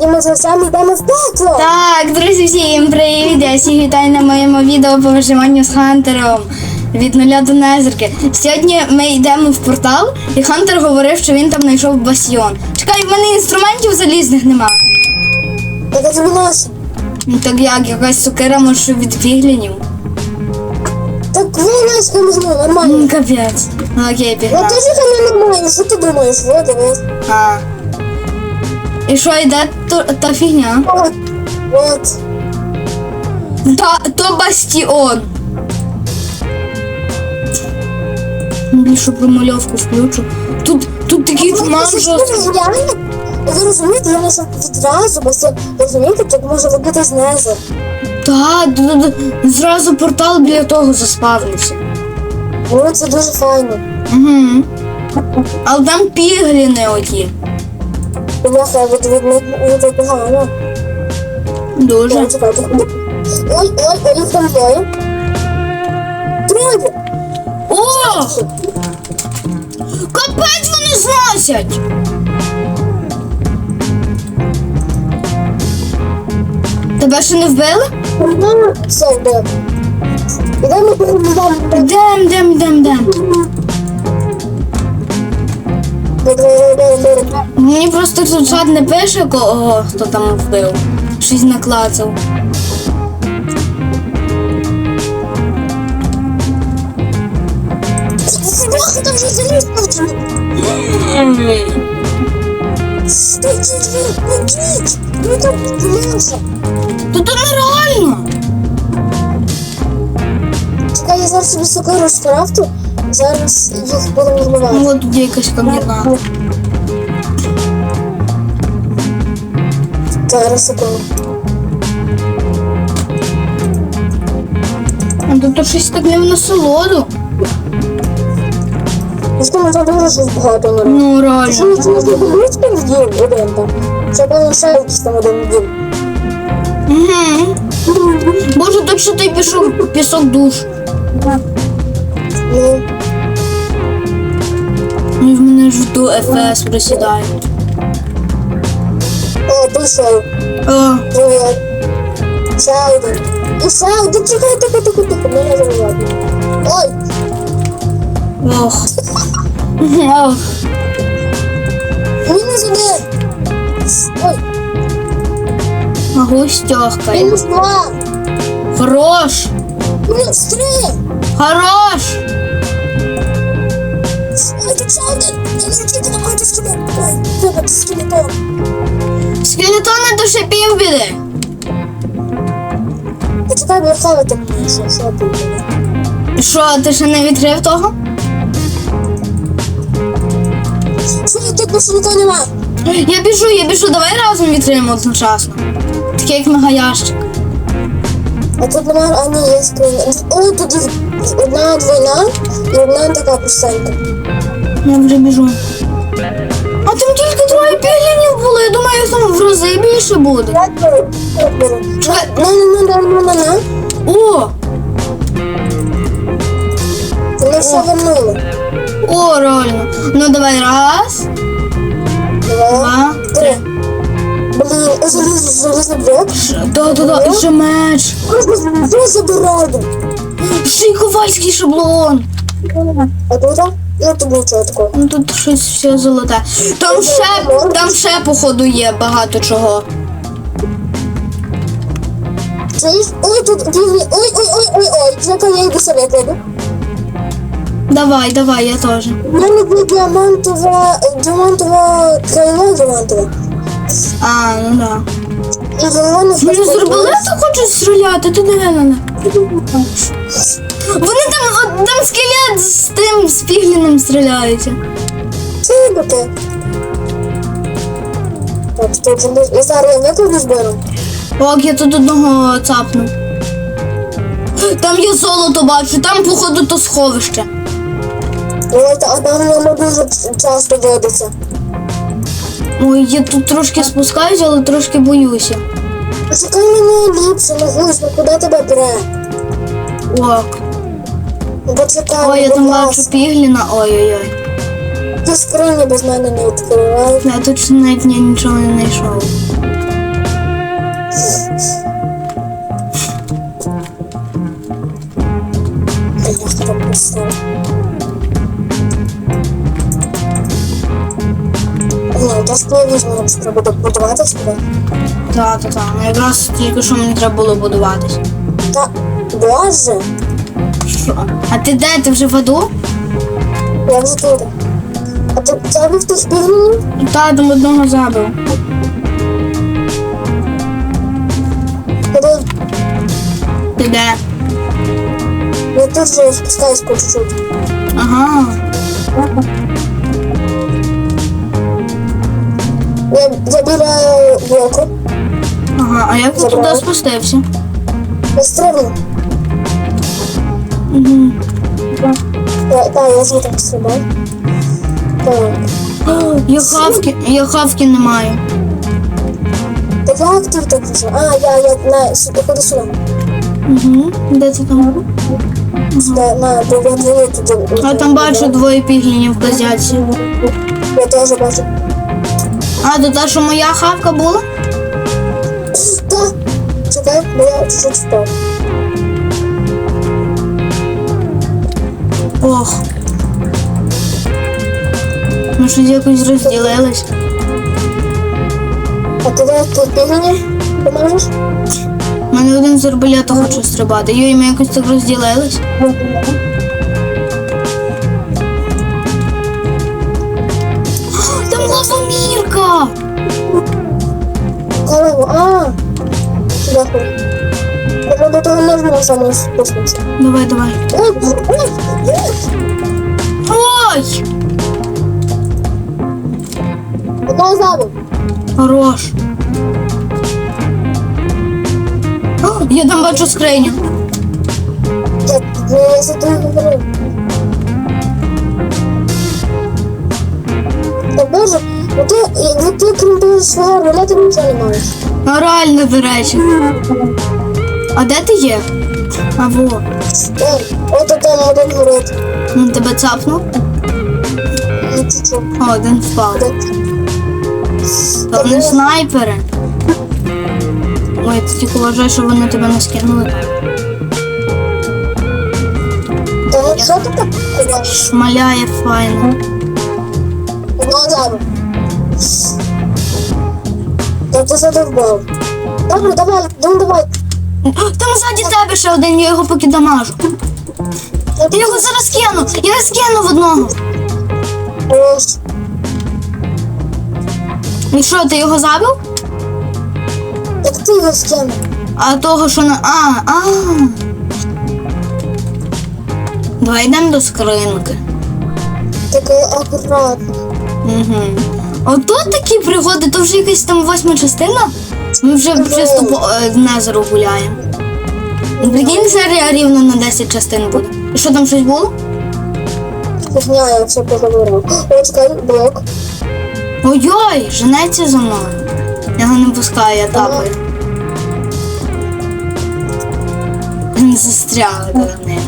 Сьогодні ми з гостями йдемо в пекло. Так, друзі, всім привіт! Я всіх вітаю на моєму відео по виживанню з Хантером від нуля до незерки. Сьогодні ми йдемо в портал, і Хантер говорив, що він там знайшов басіон. Чекай, в мене інструментів залізних нема. Так це нас. Ну так як, якась сукера, може від фіглінів. Так вона скамзну, нормально. М, Капець. Ну окей, Ну ти ж не нормально, що ти думаєш? Вот, дивись. А. І що, йде то, та фігня? От. Та, то бастіон. Що промальовку включу. Тут, тут такий туман жорсткий. Ви розумієте, я знайшов відразу, бо це, розумієте, тут може робити знизу. Так, зразу портал біля того заспавнився. Ну, це дуже файно. Угу. Але там пігліни оті. Бляха, від від них від погано. Дуже. Чекайте. Ой, ой, ой, там двоє. Троє. О! Капець вони зносять! Тебе ще не вбили? Все, йде. Ідемо перебуваємо. Дем, дем, дем, дем. Мені просто тут чат не пише, кого хто там вбив. Щось наклацав. Бляха, там зараз собі сокиру скрафту. Зараз їх будемо Ну вбивати. от тут є якась кам'яна. Зараз секунду. А тут то щось так не в насолоду. Ну що, ми там дуже щось багато народ. Ну Що реально. ми це не близько в дім один там? Це було ще якийсь там один дім. Угу. Боже, тут що ти пішов пісок душ. Ну, Ну в мене ж до ФС присідає. о, пішов. О, Привіт. І ще один. Чекай, тихо, тихо, тихо. Мене заважати. Ой, ох. Ох. мінус один. Ой, Густьохка. мінус два. Хорош. Мінус три. Хорош. Ой, тут ще один. Я не хотів намагати скелет. Ой, треба скелетон. Скелетони до шипів біди. Що, що тут? Що, ти ще не відкрив того? Що, тут нікого нема. Я біжу, я біжу, давай разом відкриємо одночасно. Такий як мегаящик. А тут нема, а ні, є скриня. Ой, тут одна двойна і одна така пустенька. Я вже біжу. А там тільки троє піглінів було, я думаю, їх там в рази більше буде. Ну. О! Вони все вернули. О, реально. Ну давай раз, Два, два, три. Блін, заліз, залізний блок. да, да, да, і ще меч. Я забираю. Ковальський шаблон. А тут? Ну, тут нічого такого. Ну тут щось все золоте. Там ще, там ще, походу, є багато чого. Чуєш? Ой, тут дивні. Ой, ой, ой, ой, ой. Чекай, я йду собі кладу. Давай, давай, я теж. У мене буде діамантова, діамантова крайло діамантове. А, ну да. І воно Вони з арбалета хочуть стріляти, ти диви на. Вони там, от, там скелет з тим спігліним стріляються. Це таке. Так, тут заліз. І зараз я викладу зберу. Ок, я тут одного цапну. Там я золото бачу, там, походу, то сховище. Ой, та- а дуже часто водиться. Ой, я тут трошки спускаюся, але трошки боюся. Пошукай мене ліпше, Магусь, куди тебе брати? Ок. Почекай, Ой, я там думала, ласка. пігліна. Ой-ой-ой. Ти скрині без мене не відкривай. Я тут ще навіть ні- нічого не знайшов. Та я тебе пустив. Ні, я ж не візьму, треба буде будувати себе. Так, так, так. Якраз тільки що мені треба було будуватись. Та боже, Що? А ти де? Ти вже в аду? я вже тут. А ти був хтось пігмінів? Та, там одного забив. Коли Ти де? я тут же спускаюсь по чуть-чуть. Ага. Я, я біля блоку. Ага, а як ти туди спустився? Стрибну. Угу. Я, та, я звідти стрибаю. Так. Я хавки, я хавки не маю. Так як ти так пішов? А, я, я, на, сюди, ходи сюди. Угу. Де ти там? Сюди, на, бо я двоє туди. А там бачу двоє піглінів в козяці. Я теж бачу. А, то та, що моя хавка була? Так, чуть-чуть впав. Ох. Ми щось якось розділились. А ти де тут бігання? Поможеш? У мене один з арбалета хоче стрибати. Йой, ми якось так розділились. Там лавомірка! Коли? А. Я до того можна саме спуститися. Давай, давай. Ой, ой, ой. Ой! Одного забив. Хорош. О, Я там бачу скриню. Я, ну, я за тобою говорю. Та боже, ну ти, ну ти крім того свого руля, ти нічого не маєш. Ну реально, до речі. А де ти є? А во. Ой, от там один горить. Він тебе цапнув? Ну, чуть-чуть. О, один впав. Та вони снайпери. Ой, ти тільки вважай, що вони тебе не скинули. Та ну що ти так казав? Шмаляє файно. Одного забив. Та ти задовбав. Добре, давай, ну давай. Там ззаді тебе ще один, я його поки дамажу. Я його зараз скину. Я скину в одного. І що, ти його забив? Як ти його скинув? А того, що на. А, а. Давай йдемо до скринки. Так акуратно. Угу. Отут такі пригоди, то вже якась там восьма частина. Ми вже чисто по е, Незеру гуляємо. Ну, Прикинь, серія рівно на 10 частин буде. І що там щось було? Фігня, я все поговорив. О, чекай, блок. Ой-ой, женеться за мною. Я його не пускаю, я тапаю. Він застряли до них.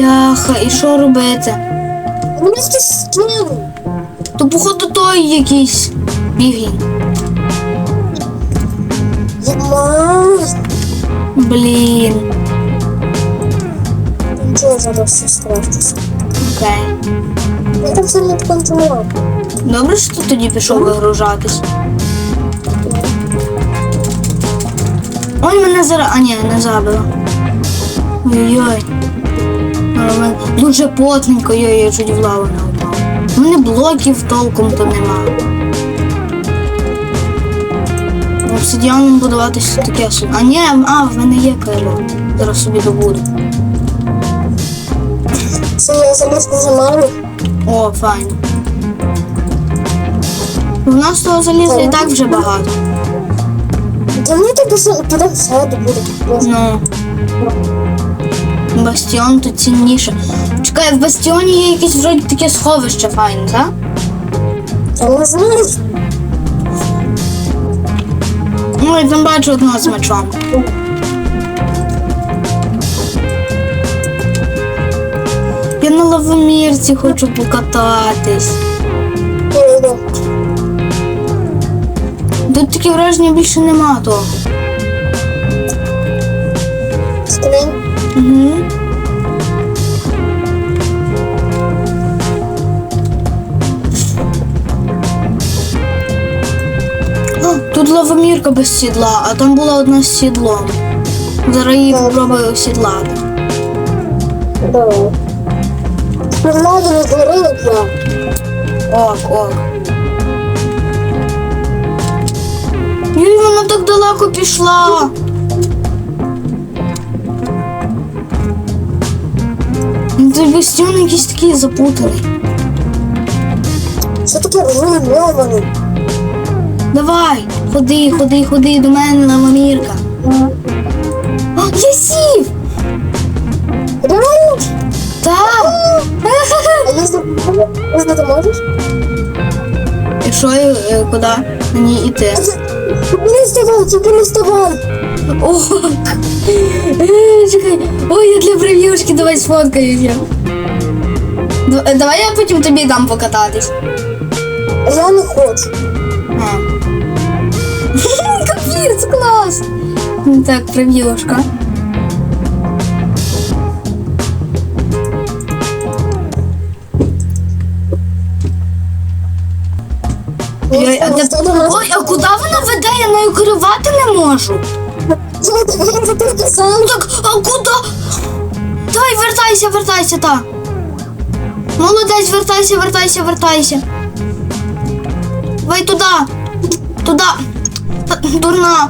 Бляха, і що робити? Мене хтось скинув. То походу той якийсь бігінь. Блін. Нічого зараз все справитися. Окей. Я так сильно контролював. Добре, що ти тоді пішов вигружатись. Ой, мене зараз. А ні, не забило. Ой-ой. Нормально. Дуже потненько, я чуть в лаву не впав. У мене блоків толком то нема. Обсидіаном будуватись таке собі. А ні, а, в мене є кайло. Зараз собі добуду. Це я заліз дуже мало. О, файно. У нас того заліза і так вже багато. Та мені так ззаду буде. Ну. Бастіон тут цінніше. Чекай, в бастіоні є якесь вроді таке сховище файне, так? Ну, я там бачу одного з мечом. Я на лавомірці хочу покататись. Тут такі враження більше нема того. Угу. О, тут лавомірка без сідла, а там була одна з сідлом. Зараз її попробую осідлати. Давай. Співладу не згорили. Ок, ок. Юй, вона так далеко пішла. Той бастіон якийсь такий запутаний. Що таке руйнований? Давай, ходи, ходи, ходи до мене, лавомірка. О, я сів! Реально? Так! А їздити їздити можеш? І що, е, е, куди мені йти? Не вставай, тільки не вставай. О, чекай. Ой, я для прев'юшки, давай сфоткаюся. Е, Давай я потім тобі дам покататись. Я не хочу. Капець, клас! Так, прев'юшка. Де- Ой, а куди вона веде? Я нею керувати не можу. Ну так, а куди? Давай, вертайся, вертайся, та. Молодець, вертайся, вертайся, вертайся. Давай туди. Туди. Дурна.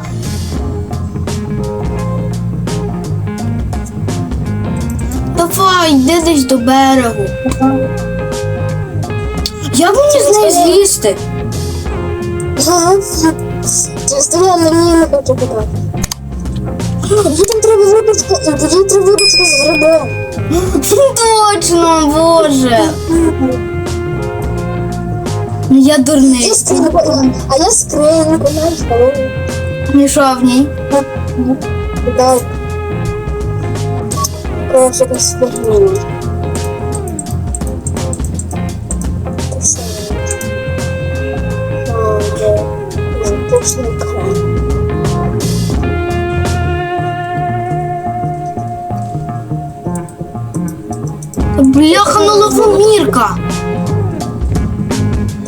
Давай, йди десь до берегу. Як мені з нею злізти? Через те я мені не хочу питати. Їй там треба випічку, їй треба випічку з грибом. Точно, боже. Ну, Я дурний. Я скриньку, а я скриньку, знаєш, коли. І що в ній? Дай. Короче, якось лавомірка.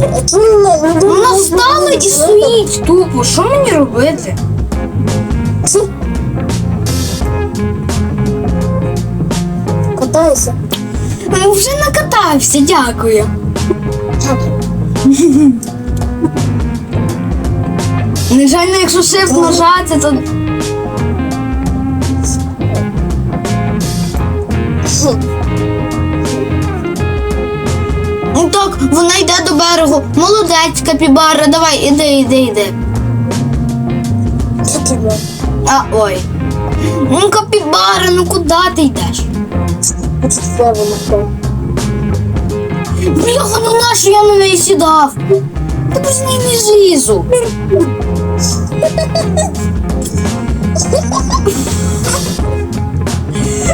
А чому не- не Вона встала і стоїть тупо. Що мені робити? Катайся. Ну, Вже накатався, дякую. Не жаль, ну, якщо shift нажати, то. Ну вона йде до берегу. Молодець, капібара, давай, іди, іди, іди. А, ой. Ну, капібара, ну куди ти йдеш? Бляха, ну нащо я на неї сідав? Та без неї не злізу.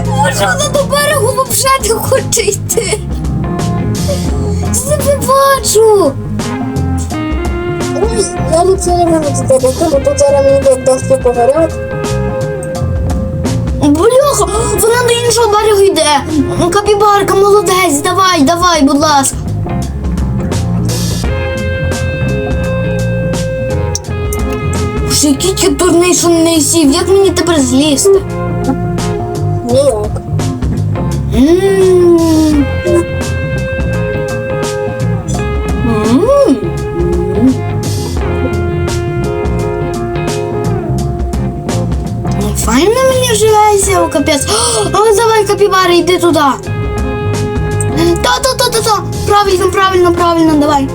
Може, вона до берегу взагалі не хоче йти. Бачу. Я не можу туди дійти, бо тут зараз мені як доски погорять. Бляха, вона до іншого берегу йде. Ну, Капібарка, молодець, давай, давай, будь ласка. Який я дурний, що неї сів. Як мені тепер злізти? Ніяк. М. давай, йди туди. Та-та-та-та-та. Правильно, правильно, правильно, давай.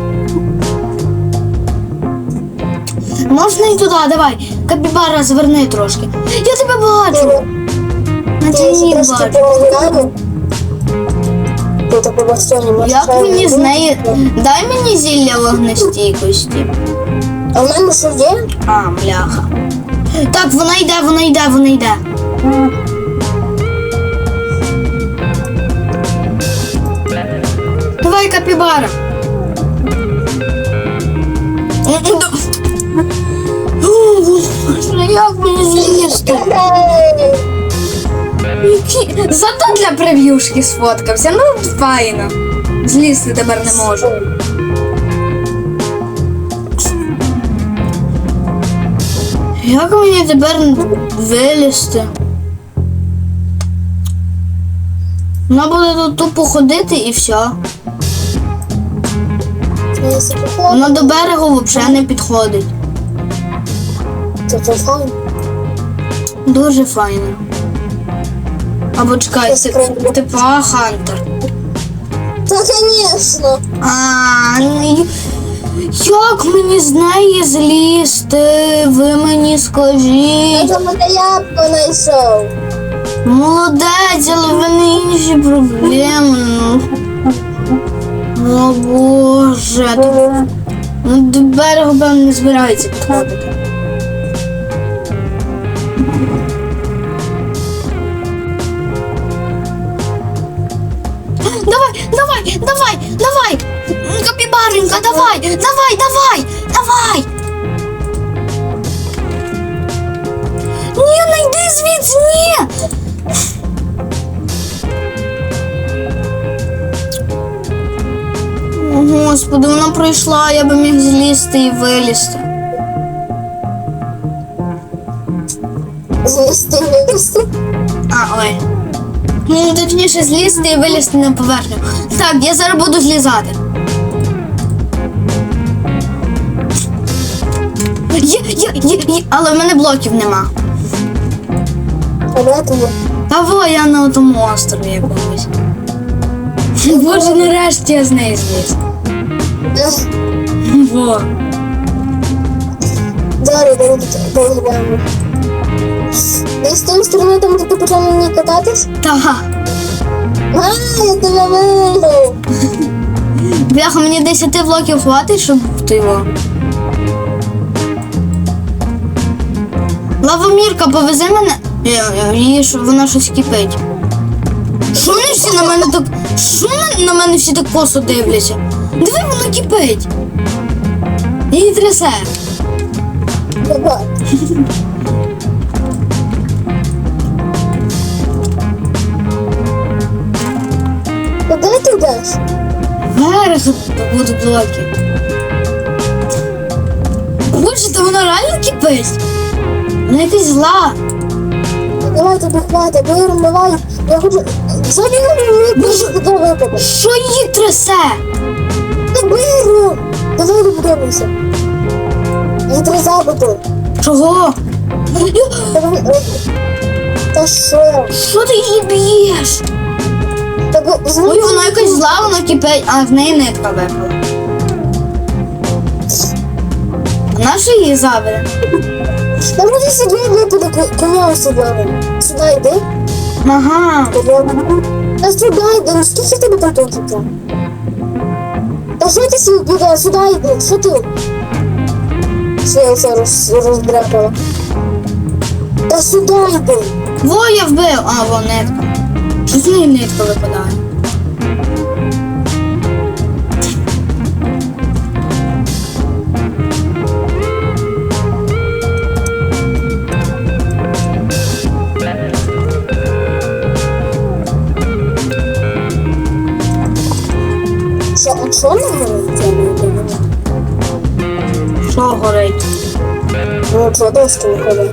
Можна і туди, давай. Капібара, зверни трошки. Я тебе бачу. На тіні бачу. Як мені з не неї. Дай мені зілля вогнестійкості. А в мене що є? А, бляха. Так, вона йде, вона йде, вона йде. Давай, капібара. Як мені! Які- Зато для прев'юшки сфоткався. Ну, файно. Злізти тепер не можу. Як мені тепер вилізти? Вона буде тут тупо ходити і все. Я Вона до берегу взагалі не підходить. Це вже файн. Дуже файно. Або чекай, ти, типа Хантер. Та, звісно. А, ні. як мені з неї злізти? Ви мені Я скажіть. там мене ябко знайшов. Молодець, але в мене інші проблеми. ну. О Боже. тут- Ну, до берегу, певно, не збирається підходити. Давай, давай, давай, давай! Капібаренька, давай, давай, давай, давай! Ні, найди звідси, ні! Господи, вона пройшла, я би міг злізти і вилізти. Злізти, вилізти. А, ой. Ну, точніше, злізти і вилізти на поверхню. Так, я зараз буду злізати. Є, є, є, є, але в мене блоків нема. Та во, я на тому острові якомусь. Боже, нарешті я з неї зліз. Во. Зараз де доглянемо. Десь з тої сторони, там де ти почав мені кататись? Та. А, я тебе виграв. Бляха, мені 10 блоків хватить, щоб ти його. Лавомірка, повези мене. Е, Її що вона щось кипить. Що вони всі на мене так. Що на- на мене всі так косо дивляться? Диви, воно кипить. Її трясе. Куди ти йдеш? Вверх буду блоки. Боже, то вона реально кипить. Вона якась зла. Давай тобі хватить, вирм, давай. Я хочу... Взагалі не більше куди випаде. Що її трясе? Та вирм! Давай добудемося. Я три забуту. Чого? Та що? Що ти її б'єш? Та бо Ой, вона якась зла, вона кипить, а в неї нитка випала. Вона ж її забере. Та може сюди випаде ко- коня осібали. Сюди йди. Ага. Та сюди йди, ну скільки тебе там тут життя? Та що ти сюди біля, сюди йди, що ти? Що я все роз? Та сюди йди. Во я вбив. А, во нитка. Що з неї нитка випадає? Ну, це дошки виходить.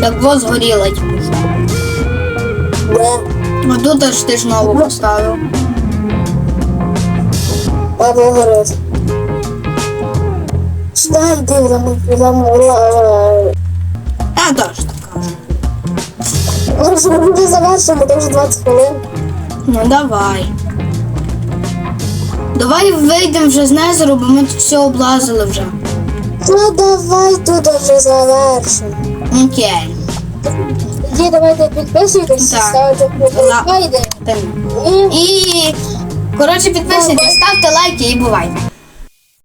Так во згоріла. типу. Де? А тут аж ти ж нову поставив. Або горить. Сюди йди, там, А, теж так кажу. Може, ми буде завершимо, то вже 20 хвилин. Ну давай. Давай вийдемо вже з незеру, бо ми тут все облазили вже. Ну, давай тут вже завершимо. Окей. Тоді давайте підписуйтесь, Так. ставте вподобайки. І коротше підписуйтесь, ставте лайки і бувайте.